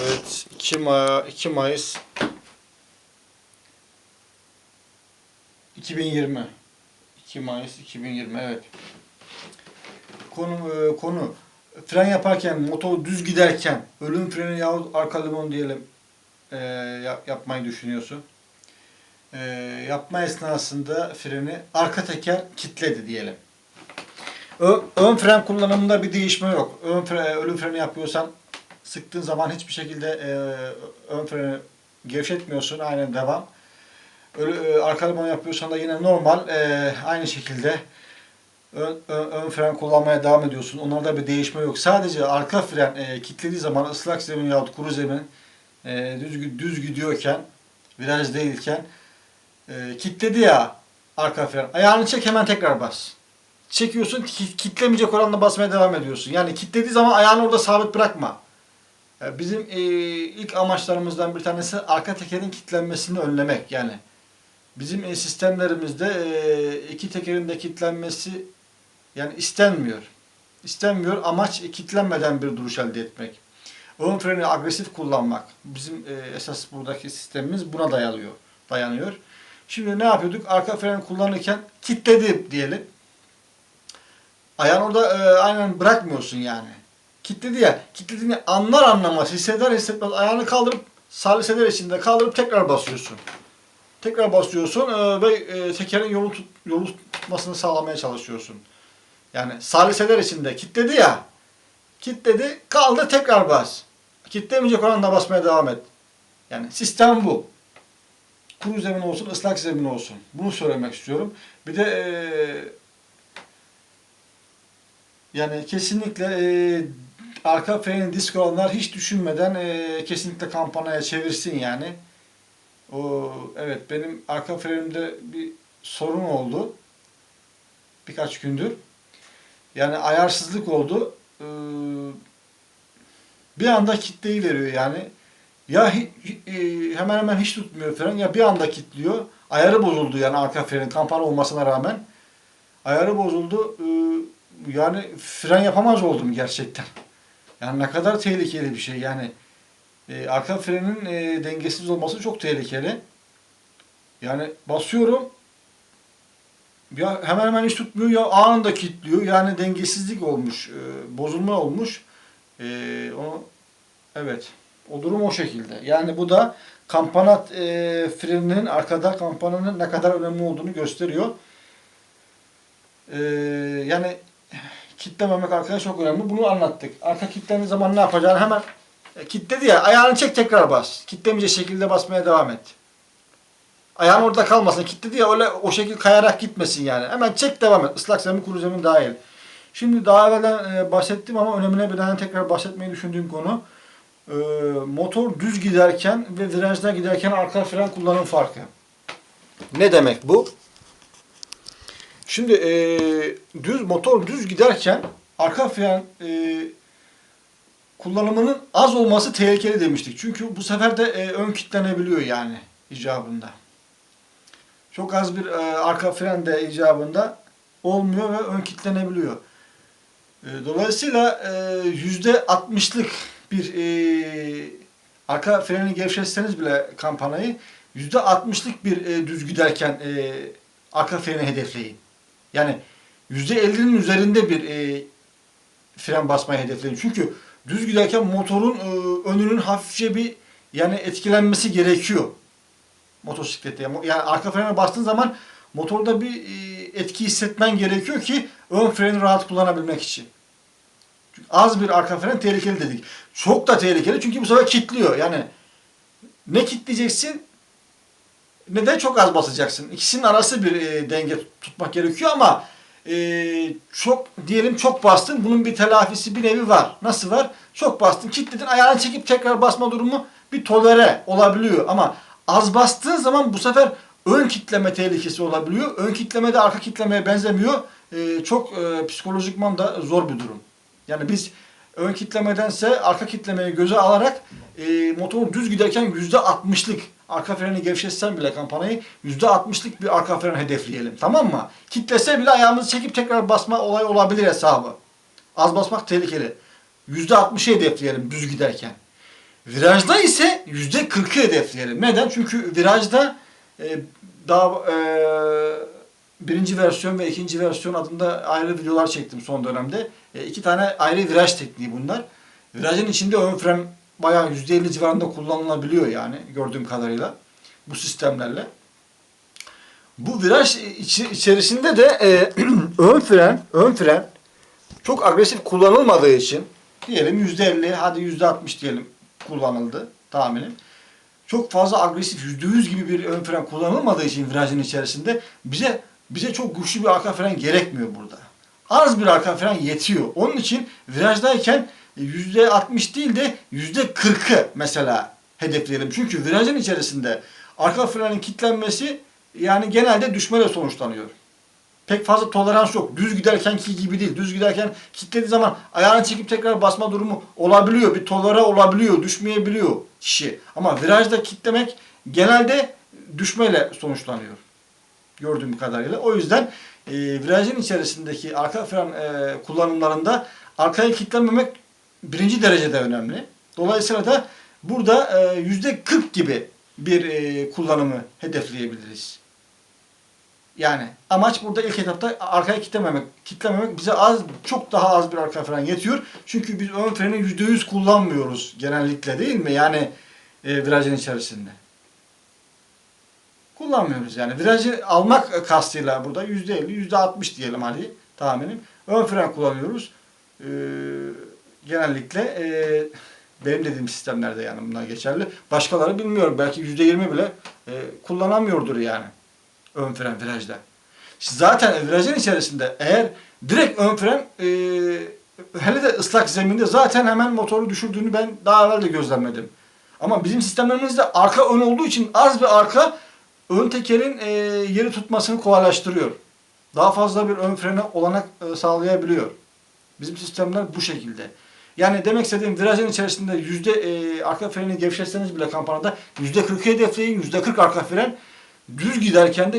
Evet 2, May 2 Mayıs 2020 2 Mayıs 2020 evet. Konu e, konu fren yaparken motor düz giderken ölüm freni yahut arka limon diyelim e, yap- yapmayı düşünüyorsun. E, yapma esnasında freni arka teker kilitledi diyelim. Ö- ön fren kullanımında bir değişme yok. Ön fre, ölüm freni yapıyorsan sıktığın zaman hiçbir şekilde e, ön freni gevşetmiyorsun. Aynen devam. Ölü, e, arka limon yapıyorsan da yine normal e, aynı şekilde ön, ön, ön fren kullanmaya devam ediyorsun. Onlarda bir değişme yok. Sadece arka fren e, kilitlediği zaman ıslak zemin yahut kuru zemin e, düz, düz gidiyorken viraj değilken e, kilitledi ya arka fren. Ayağını çek hemen tekrar bas. Çekiyorsun ki- kitlemeyecek oranda basmaya devam ediyorsun. Yani kilitlediği zaman ayağını orada sabit bırakma. E, Bizim e, ilk amaçlarımızdan bir tanesi arka tekerin kilitlenmesini önlemek yani. Bizim e, sistemlerimizde iki tekerin de kilitlenmesi yani istenmiyor. İstenmiyor. Amaç kilitlenmeden bir duruş elde etmek. Ön freni agresif kullanmak. Bizim esas buradaki sistemimiz buna dayanıyor. Dayanıyor. Şimdi ne yapıyorduk? Arka freni kullanırken kilitledi diyelim. Ayağını orada e, aynen bırakmıyorsun yani. Kilitledi ya. Kilitlediğini anlar anlamaz, hisseder hissetmez ayağını kaldırıp saliseler içinde kaldırıp tekrar basıyorsun. Tekrar basıyorsun e, ve e, tekerin yolu, tut, yolu tutmasını sağlamaya çalışıyorsun. Yani saliseler içinde kilitledi ya. Kilitledi, kaldı tekrar bas. Kilitlemeyecek olan da basmaya devam et. Yani sistem bu. Kuru zemin olsun, ıslak zemin olsun. Bunu söylemek istiyorum. Bir de e, yani kesinlikle e, arka frenin disk olanlar hiç düşünmeden e, kesinlikle kampanaya çevirsin yani. O evet benim arka frenimde bir sorun oldu. Birkaç gündür. Yani ayarsızlık oldu. Ee, bir anda kitleyi veriyor yani. Ya e, hemen hemen hiç tutmuyor fren ya bir anda kilitliyor. Ayarı bozuldu yani arka frenin kampana olmasına rağmen. Ayarı bozuldu. Ee, yani fren yapamaz oldum gerçekten. Yani ne kadar tehlikeli bir şey yani. E, arka frenin e, dengesiz olması çok tehlikeli. Yani basıyorum ya hemen hemen hiç tutmuyor ya anında kilitliyor. Yani dengesizlik olmuş, e, bozulma olmuş. E, onu evet. O durum o şekilde. Yani bu da kampana e, freninin arkada kampananın ne kadar önemli olduğunu gösteriyor. E, yani kitlememek arkaya çok önemli. Bunu anlattık. Arka kilitlendiği zaman ne yapacağını hemen e, kilitledi ya ayağını çek tekrar bas. Kitlemeyecek şekilde basmaya devam et. Ayağın orada kalmasın. Kilitledi ya öyle o şekil kayarak gitmesin yani. Hemen çek devam et. Islak zemin kuru zemin dahil. Şimdi daha evvelden e, bahsettim ama önemine binaen tekrar bahsetmeyi düşündüğüm konu e, motor düz giderken ve virajda giderken arka fren kullanım farkı. Ne demek bu? Şimdi e, düz motor düz giderken arka fren e, kullanımının az olması tehlikeli demiştik. Çünkü bu sefer de e, ön kitlenebiliyor yani icabında. Çok az bir e, arka fren de icabında olmuyor ve ön kitlenebiliyor. E, dolayısıyla e, yüzde 60'lık bir e, arka freni gevşetseniz bile kampanayı yüzde 60'lık bir e, düz giderken e, arka freni hedefleyin. Yani yüzde 50'nin üzerinde bir e, fren basmayı hedefleyin. Çünkü düz giderken motorun e, önünün hafifçe bir yani etkilenmesi gerekiyor motosiklette. Yani arka frene bastığın zaman motorda bir e, etki hissetmen gerekiyor ki ön freni rahat kullanabilmek için. Çünkü az bir arka fren tehlikeli dedik. Çok da tehlikeli çünkü bu sefer kilitliyor. Yani ne kilitleyeceksin ne de çok az basacaksın. İkisinin arası bir e, denge tutmak gerekiyor ama e, çok diyelim çok bastın. Bunun bir telafisi bir nevi var. Nasıl var? Çok bastın, kilitledin, ayağını çekip tekrar basma durumu bir tolere olabiliyor ama az bastığın zaman bu sefer ön kitleme tehlikesi olabiliyor. Ön kitleme de arka kitlemeye benzemiyor. E, çok e, psikolojikman da zor bir durum. Yani biz ön kitlemedense arka kitlemeyi göze alarak e, motor düz giderken yüzde altmışlık arka freni gevşetsen bile kampanayı yüzde altmışlık bir arka fren hedefleyelim. Tamam mı? Kitlese bile ayağımızı çekip tekrar basma olay olabilir hesabı. Az basmak tehlikeli. Yüzde altmışı hedefleyelim düz giderken. Virajda ise yüzde kırkı hedefleyelim. Neden? Çünkü virajda e, daha e, birinci versiyon ve ikinci versiyon adında ayrı videolar çektim son dönemde. E, iki tane ayrı viraj tekniği bunlar. Virajın içinde ön fren bayağı yüzde elli civarında kullanılabiliyor yani gördüğüm kadarıyla bu sistemlerle. Bu viraj içerisinde de e, ön fren, ön fren çok agresif kullanılmadığı için diyelim yüzde elli, hadi yüzde altmış diyelim kullanıldı tahminim. Çok fazla agresif yüzde yüz gibi bir ön fren kullanılmadığı için virajın içerisinde bize bize çok güçlü bir arka fren gerekmiyor burada. Az bir arka fren yetiyor. Onun için virajdayken yüzde altmış değil de yüzde kırkı mesela hedefleyelim. Çünkü virajın içerisinde arka frenin kilitlenmesi yani genelde düşmeyle sonuçlanıyor pek fazla tolerans yok. Düz giderkenki gibi değil. Düz giderken kilitlediği zaman ayağını çekip tekrar basma durumu olabiliyor. Bir tolere olabiliyor. Düşmeyebiliyor kişi. Ama virajda kilitlemek genelde düşmeyle sonuçlanıyor. Gördüğüm kadarıyla. O yüzden e, virajın içerisindeki arka fren e, kullanımlarında arkaya kilitlenmemek birinci derecede önemli. Dolayısıyla da burada e, yüzde 40 gibi bir e, kullanımı hedefleyebiliriz. Yani amaç burada ilk etapta arkaya kitlememek. Kitlememek bize az, çok daha az bir arka fren yetiyor. Çünkü biz ön freni %100 kullanmıyoruz genellikle değil mi? Yani e, virajın içerisinde. Kullanmıyoruz yani. Virajı almak kastıyla burada %50, %60 diyelim hadi tahminim. Ön fren kullanıyoruz. Ee, genellikle e, benim dediğim sistemlerde yani bunlar geçerli. Başkaları bilmiyorum. Belki %20 bile e, kullanamıyordur yani ön fren virajda. Zaten virajın içerisinde eğer direkt ön fren e, hele de ıslak zeminde zaten hemen motoru düşürdüğünü ben daha evvel de gözlemledim. Ama bizim sistemlerimizde arka ön olduğu için az bir arka ön tekerin e, yeri tutmasını kolaylaştırıyor. Daha fazla bir ön frene olanak e, sağlayabiliyor. Bizim sistemler bu şekilde. Yani demek istediğim virajın içerisinde yüzde e, arka freni gevşetseniz bile kampanada yüzde 40 hedefleyin, yüzde 40 arka fren. Düz giderken de